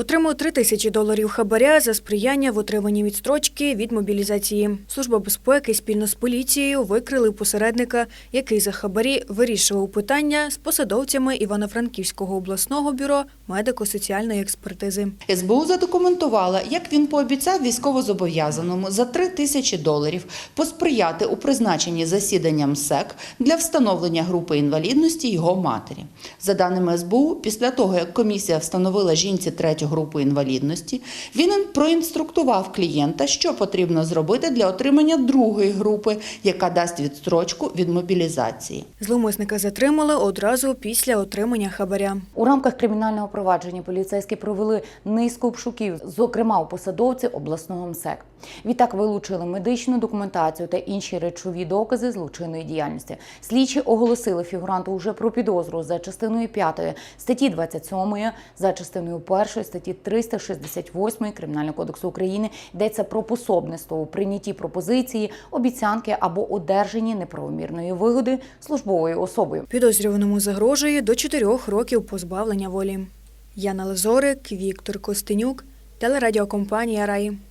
Отримав три тисячі доларів хабаря за сприяння в отриманні відстрочки від мобілізації. Служба безпеки спільно з поліцією викрили посередника, який за хабарі вирішував питання з посадовцями Івано-Франківського обласного бюро медико-соціальної експертизи. СБУ задокументувала, як він пообіцяв військовозобов'язаному за 3 тисячі доларів посприяти у призначенні засіданням СЕК для встановлення групи інвалідності його матері. За даними СБУ, після того, як комісія встановила жінці третю групу інвалідності, він проінструктував клієнта, що потрібно зробити для отримання другої групи, яка дасть відстрочку від мобілізації. Зломисника затримали одразу після отримання хабаря. У рамках кримінального провадження поліцейські провели низку обшуків, зокрема у посадовці обласного МСЕК. Відтак вилучили медичну документацію та інші речові докази злочинної діяльності. Слідчі оголосили фігуранту уже про підозру за частиною 5 статті 27, за частиною 1 статті 368 Кримінального кодексу України йдеться про пособництво у прийнятті пропозиції, обіцянки або одержанні неправомірної вигоди службовою особою. Підозрюваному загрожує до чотирьох років позбавлення волі. Яна Лазорик, Віктор Костенюк, телерадіокомпанія Раї.